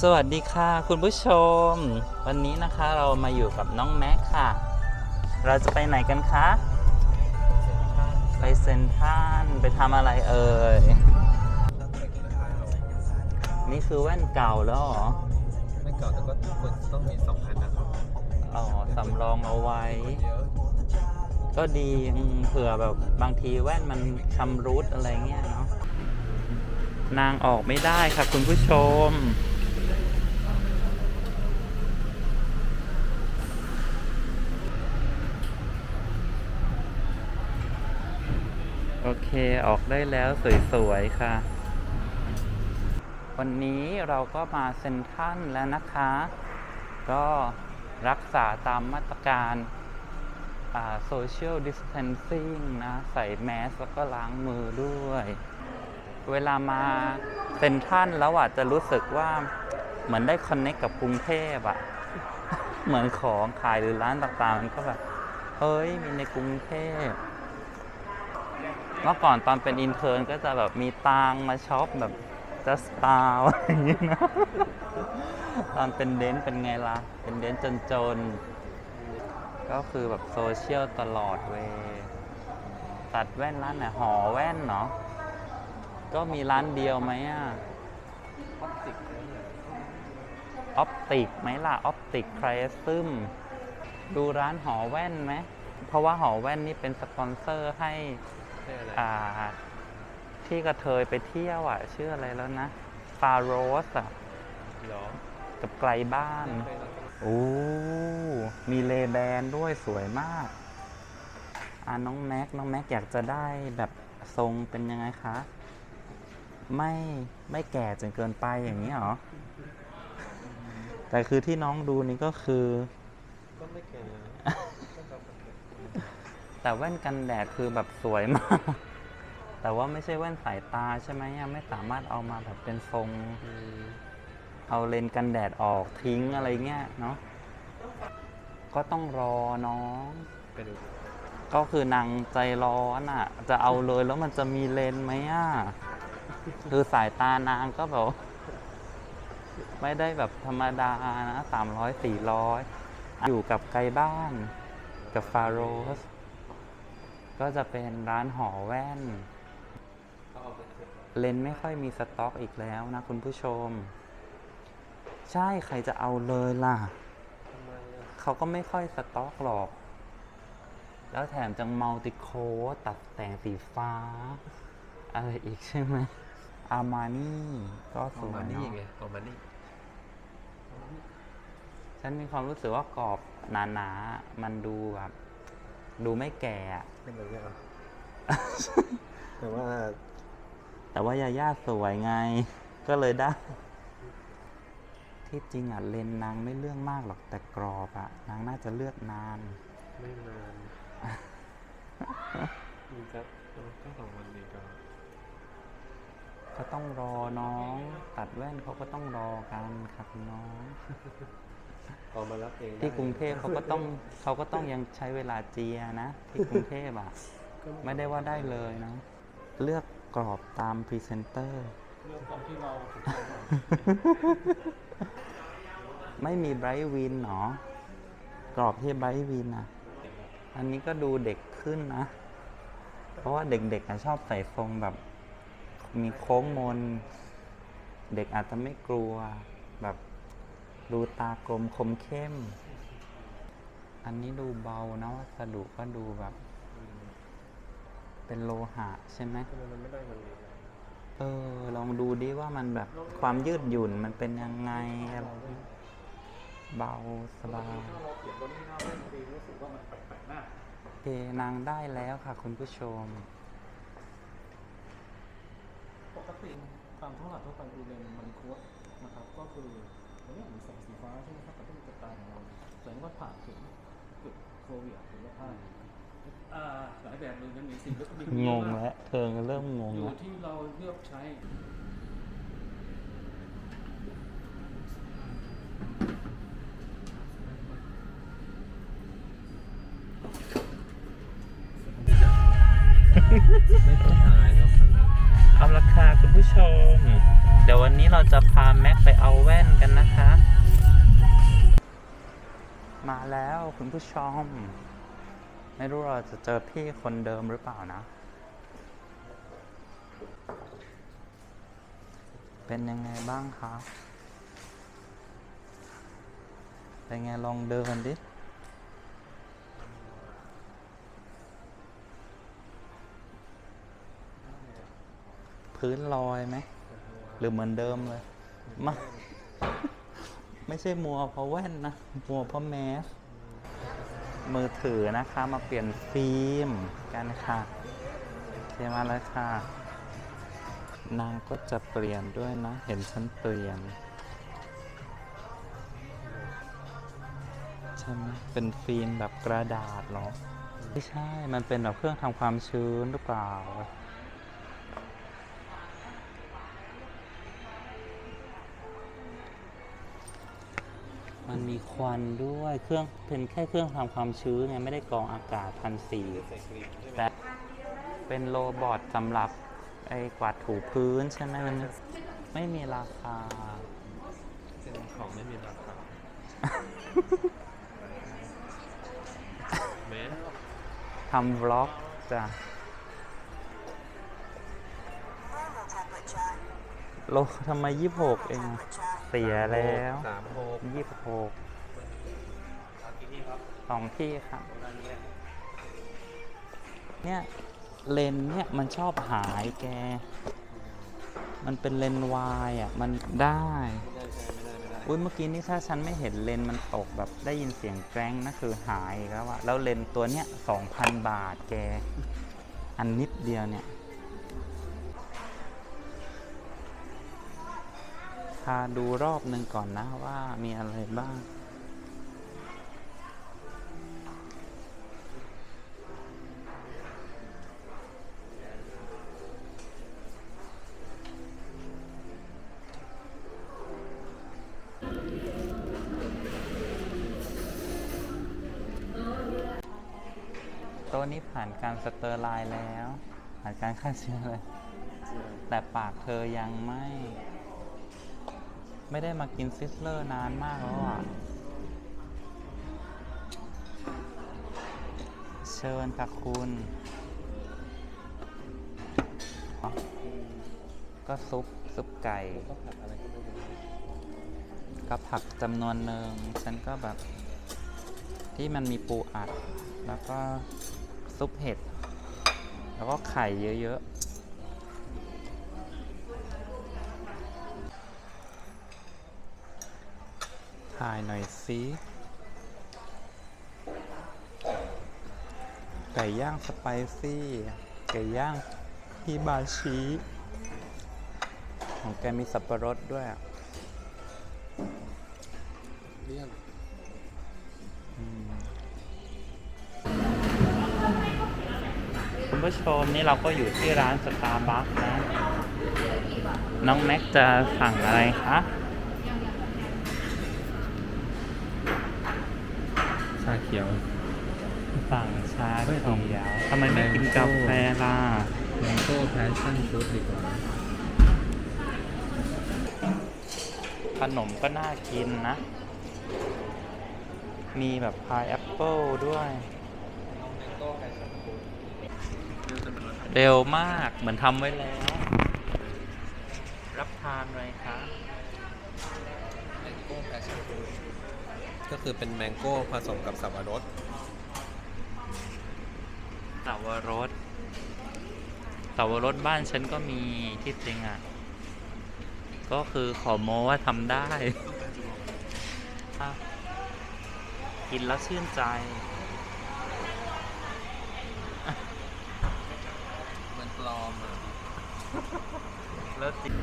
สวัสดีค่ะ คุณผู้ชม วันนี้นะคะเรามาอยู่กับน้องแม็กค่ะ เราจะไปไหนกันคะ ไปเซนทรันไปทำอะไรเอ่ย นี่คือแว่นเก่าแล้วเหรอ ไม่เก่าแต่ก็ควรต้องมีสองพันนะครับอ๋อสำรองเอาไว้ เยอะก็ดีอืมเผื่อแบบบางทีแว่นมันชำรุดอะไรเงี้ยเนาะนางออกไม่ได้ค่ะคุณผู้ชม เคออกได้แล้วสวยๆ ค่ะ วันนี้เราก็มาเซ็นทรัลแล้วนะคะ ก็รักษาตามมาตรการโซเชียลดิสเทนซิ่งนะ ใส่แมสแล้วก็ล้างมือด้วย เวลามาเซ็นทรัลแล้วอะจะรู้สึกว่าเหมือนได้คอนเน c t กับกรุงเทพอะ เหมือนของขายหรือร้านต่างๆ มันก็แบบ เฮ้ย มีในกรุงเทพ เมื่อก่อนตอนเป็นอินเทอร์นก็จะแบบมีตังมาช็อปแบบ just star อะไรอย่างเงี้ยนะตอนเป็นเดนเป็นไงล่ะ เป็นเดนจนๆก็คือแบบโซเชียลตลอดเวตัดแว่นร้านไหนหอแว่นเนาะก็มีร้านเดียวไหมอะพลาสติกออปติกไหมล่ะ ออปติกไครซึมดูร้านหอแว่นไหม เพราะว่าหอแว่นนี่เป็นสปอนเซอร์ให้ อะไรอ่าที่กระเทยไปเที่ยวอะชื่ออะไรแล้วนะ ฟาโรสอะเหรอกับไกลบ้านไม่เคยรับโอ้ มีเลแบนด้วยสวยมาก อ่าน้องแม็ก น้องแม็กอยากจะได้แบบทรงเป็นยังไงคะ ไม่ไม่แก่จนเกินไปอย่างนี้เหรอ แต่คือที่น้องดูนี่ก็คือ ก็ไม่แก่นะก็จำเป็น แต่แว่นกันแดดคือแบบสวยมาก แต่ว่าไม่ใช่แว่นสายตาใช่ไหมยังไม่สามารถเอามาแบบเป็นทรงอเอาเลนกันแดดออกทิ้งอะไรเงี้ยเนาะก็ต้องรอน้อง ก็คือนางใจร้อนอะ จะเอาเลยแล้วมันจะมีเลนไหมอะ คือสายตานางก็แบบไม่ได้แบบธรรมดานะสามร้อยสี่ร้อยอยู่กับไกลบ้านกับฟาโรส ก็จะเป็นร้านหอแว่นเขาเอาไปเถอะเลนส์ไม่ค่อยมีสต็อกอีกแล้วนะคุณผู้ชม ใช่ใครจะเอาเลยล่ะทำไมอะ เขาก็ไม่ค่อยสต็อกหรอก แล้วแถมจังมัลติโคตัดแต่งสีฟ้า อะไรอีกใช่ไหมอามานี่ก็สเอาวมายนี่เนาะไงเอามานี่ฉันมีความรู้สึกว่ากรอบหนาๆ มันดูแบบ ดูไม่แก่อะ เป็นแบบนี้อะแต่ว่าแต่ว่ายาย่าสวยไง ก็เลยได้ ที่จริงอะเลนส์นางไม่เรื่องมากหรอกแต่กรอบอะ นางน่าจะเลือกนาน ไม่นานมีครับเออก็สองวันดีก็ก็ต้องรอน้อง ตัดแว่นเขาก็ต้องรอกันครับน้อง ออกมารับเองที่กรุงเทพเขาก็ต้องเขาก็ต้องยังใช้เวลาเจียนะ ที่กรุงเทพอะก็ไม่ได้ว่าได้เลยนะ เลือกกรอบตามพรีเซนเตอร์เรื่องความที่เรา ไม่มีไบรท์วินหรอกรอบที่ไบรท์วินอะ อันนี้ก็ดูเด็กขึ้นนะ เพราะว่าเด็กๆอะชอบใส่ทรงแบบ มีโค้งมน เด็กอาจจะไม่กลัวแบบ ดูตากลมคมเข้ม อันนี้ดูเบานะวัสดุก็ดูแบบ เป็นโลหะใช่ไหมทำไมมันไม่ได้มันเออ ลองดูดิว่ามันแบบความยืดหยุ่นมันเป็นยังไงอะไรเบาสบายโอเคนางได้แล้วค่ะ คุณผู้ชม ปกติตามท้องตลาดทั่วไปอูเลนมันโค้ดนะครับ ก็คือ อันนี้มีแสงสีฟ้าใช่ไหมครับแต่ที่มันจะตายของเราแสงว่าผ่านถึงจุดโฟเวียหรือว่าผ่านอ่าหลายแบบเลยมันมีสิ่งที่งงแล้วเธอเริ่มงงอยู่ที่เราเลือกใช้ไม่ต้องถ่า เอาราคาคุณผู้ชม เดี๋ยววันวันนี้เราจะพาแม็กไปเอาแว่นกันนะคะ มาแล้วคุณผู้ชม ไม่รู้เราจะเจอพี่คนเดิมหรือเปล่านะ เป็นยังไงบ้างคะ เป็นไงลองเดินดิ พื้นลอยไหมหรือเหมือนเดิมเลยมาไม่ใช่มัวเพราะแว่นนะ มัวเพราะแมส มือถือนะคะ มาเปลี่ยนฟิล์มกันค่ะเคมาแล้วค่ะ นางก็จะเปลี่ยนด้วยนะ เห็นฉันเปลี่ยนใช่ไหมเป็นฟิล์มแบบกระดาษเหรอ ไม่ใช่ มันเป็นแบบเครื่องทำความชื้นหรือเปล่า มันมีควันด้วยเครื่องเป็นแค่เครื่องทำความชื้นไงไม่ได้กรองอากาศพันสี่แต่เป็นโรบอทสำหรับไอ้กวาดถูพื้นใช่ไหมมันไม่มีราคา เป็นของไม่มีราคาแม้ทำวล็อกจ้ะโลทำไมยี่หกเองอะ เสียแล้วสามหกยี่หกสองที่ครับ เนี่ยเลนส์เนี่ยมันชอบหายแก มันเป็นเลนส์วายอะ มันได้ไม่ได้ใช่ไม่ได้ไม่ได้ อุ้ยเมื่อกี้นี่ถ้าฉันไม่เห็นเลนส์มันตกแบบได้ยินเสียงแกร้งนะคือหายอีกแล้วอะแล้วเลนส์ตัวเนี้ยสองพันบาทแก อันนิดเดียวเนี่ย พาดูรอบหนึ่งก่อนนะว่ามีอะไรบ้างตัวนี้ผ่านการสเตอร์ไลน์แล้ว ผ่านการฆ่าเชื้อเลยแต่ปากเธอยังไม่ ไม่ได้มากินซิสเลอร์นานมากแล้วอะ เชิญค่ะคุณ ก็ซุปซุปไก่ก็ผัดอะไรก็ไม่รู้ก็ผักจำนวนหนึ่งฉันก็แบบ ที่มันมีปูอัด แล้วก็ซุปเห็ด แล้วก็ไข่เยอะๆ ถ่ายหน่อยสิไก่ย่างสไปซี่ไก่ย่างฮิบาชิของแกมีสับปะรดด้วยเลี่ยงคุณผู้ชมนี่เราก็อยู่ที่ร้านสตาร์บัคนะ น้องแม็กจะสั่งอะไรคะาเขียว สั่งชาไม่เขีเอายวทำไมไม่กินกาแฟล่ะแมงโก้แพชชั่นฟรุตดีกว่า ขนมก็น่ากินนะ มีแบบพายแอปเปิลด้วยแมงโก้แพชชั่นฟรุตเร็วมากเหมือนทำไว้แล้ว รับทานเลยคะแมงโก้แพชชั่นฟรุต ก็คือเป็นแมงโก้ผสมกับสับปะรดสับวรสสับวรสบ้านฉันก็มีที่จริงอะ ก็คือขอโมว่าทำได้อะกินแล้วชื่นใจ มันปลอมอะแล้วติด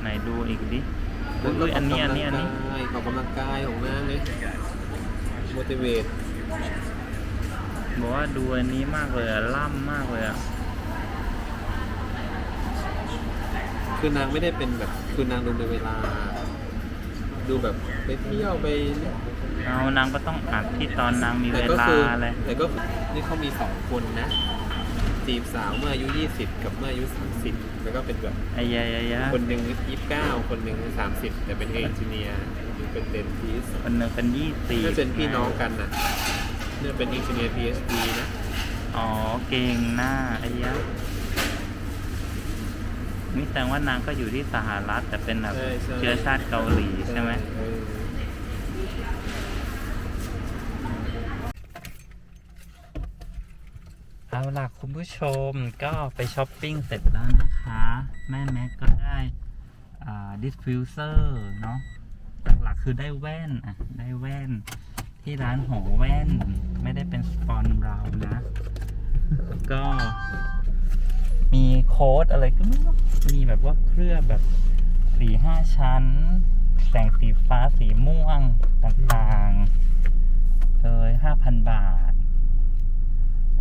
ไหนดูอีกดิ อุ้ยอันนี้อันนี้อันนี้ออกกำลังกายของนางเลย motivate บอกว่าดูอันนี้มากเลยอะล่ำมากเลยอะคือนางไม่ได้เป็นแบบคือนางดูในเวลา ดูแบบไปเที่ยวไป เอานางก็ต้องอัดที่ตอนนางมีแต่เวก็ลาคือเลยแต่ก็คือนี่เขามีสองคนนะ จีบสาวเมื่ออายุ 20 กับเมื่ออายุ 30 แล้วก็เป็นแบบไอ้ยายายาคนหนึ่ง29 คนหนึ่ง30 แต่เป็นเอนจิเนียร์หรือเป็นเดนทิสคนหนึ่งเป็นยี่สี่ถ้าเป็นพี่น้องกันนะเนี่ยเป็นเอนจิเนียร์ PhD นะอ๋อเก่งหน้าไอ้ยะนี่แสดงว่านางก็อยู่ที่สหรัฐแต่เป็นแบบใช่ใช่เชื้อชาติเกาหลีใช่ไหม เอาล่ะคุณผู้ชมก็ไปช้อปปิ้งเสร็จแล้วนะคะ แม่แม็กก็ได้ดิสฟิวเซอร์เนาะหลักๆคือได้แว่นอะได้แว่น ที่ร้านหอแว่น ไม่ได้เป็นสปอนเรานะ ก็มีโค้ดอะไรก็ไม่รู้มีแบบว่าเคลือบแบบสี่ห้าชั้น แสงสีฟ้าสีม่วงต่างๆ เอยห้าพันบาท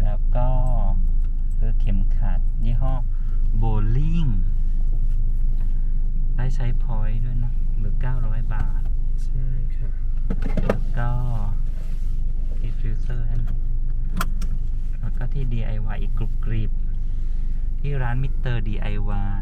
แล้วก็ซื้อเข็มขัดยี่ห้อโบลิ่งได้ใช้พอยต์ด้วยเนาะหรือ 900 บาท ใช่ค่ะก็ที่ฟิวเซอร์นั่นแล้วก็ที่ DIY อีกกรุบกริบ ที่ร้านมิสเตอร์ DIY